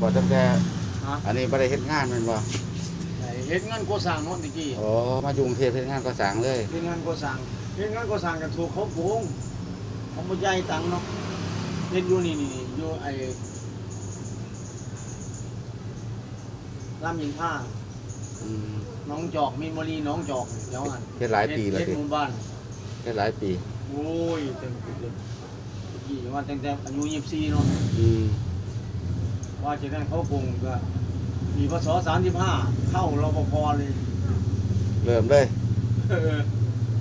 บ่ตั้งแต่ฮะ อันนี้บ่ได้เฮ็ดงานแม่นบ่ไอ้เฮ็ดงานก่อสร้างเนาะตะกี้โอ้มาอยู่กรุงเทพเฮ็ดงานก็สร้างเลยเฮ็ดงานก่อสร้างเฮ็ดงานก่อสร้างกันถูกเขาโกงเขาบ่จ่ายตังค์เนาะเฮ็ดอยู่นี่นี่อยู่ไอ้รามอินทราอืม หน้องจอกมีมรีหน้องจอกเดี๋ยวอันเฮ็ดหลายปีแล้วเฮ็ดสิหมู่บ้าน เฮ็ดหลายปี โอ้ยเต็มที่เลยตะกี้ว่าตั้งแต่อายุ24เนาะอืม ว่าจะได้เขาโกงก็มีพศ35เข้ารปภเลยเริ่มเลย เออ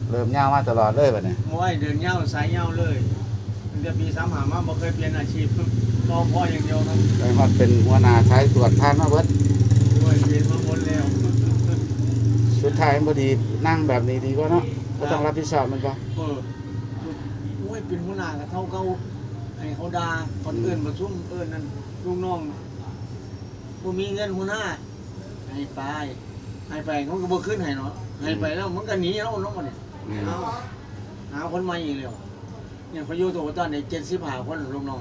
เริ่มยาวมาตลอดเลยบัดนี้มวยเดินเงาวสายเงาวเลยตั้งแต่ปี35มาบ่เคยเปลี่ยนอาชีพรอพออย่างเดียวครับได้ฮอดเป็นหัวหน้าสายตรวจทานมาเบิดโอ้ยเปลี่ยนมาหมดแล้วสุดท้ายมันบ่ดีนั่งแบบนี้ดีกว่าเนาะบ่ต้องรับผิดชอบมันบ่เออโอ้ยเป็นหัวหน้ากับเขาเขาให้เขา ด่าคนอื่นมาซุ่มเอิ้นนั่นลูกน้องบ่มีเงินหัวหน้าให้ไปให้ไปเขาก็บ่ขึ้นให้เนาะให้ไปแล้วมันก็หนีแล้วเนาะมันเนี่ยนี่เอาหาคนใหม่อีกแล้วเนี่ยเขาอยู่ตัวตอนนี้75คนลูกน้อง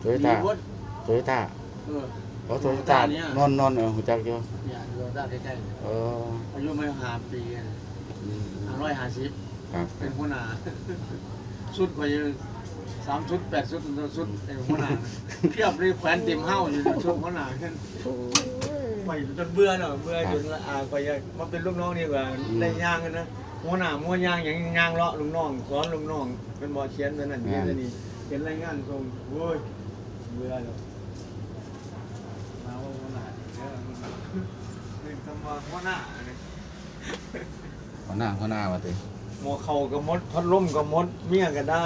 โตโยหนีต้าหมดโตโยต้าเออโอ้โตโยต้าเนี่ยนนท์นนท์เออฮู้จักอยู่เนี่ยอยู่ด้านใกล้เออๆอายุไม่ห้าปีอะอืม550ครับเป็นหัวหน้าสุดกว่าจะ สามชุดแปดชุดชุดเป็นหัวหน้าเพียบเลยแขวนเต็มเฮ้าอยู่ในชุดหัวหน้าขึ้นไปจนเบื่อแล้วเบื่อจนละอาไปอยากมาเป็นลูกน้องดีกว่าได้ย่างกันนะหัวหน้ามัวย่างอย่างย่างเลาะลูกน้องสอนลูกน้องเป็นบอเชียนเป็นนั่นเป็นนี่เป็นรายงานส่งโว้ยเบื่อแล้วมาว่าหัวหน้าเออเป็นคำว่าหัวหน้าเนี่ยหัวหน้าหัวหน้าว่าติหมอเข่ากับมดพัดลมกับมดเมียกับดา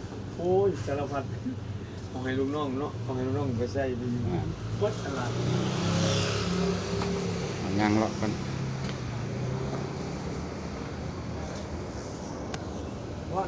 โอ้ยสารพัดเอาให้ลูกน้องเนาะเอาให้ลูกน้องไปใส่ดีอ่าพดอะไรเอาย่างเลาะกันว่า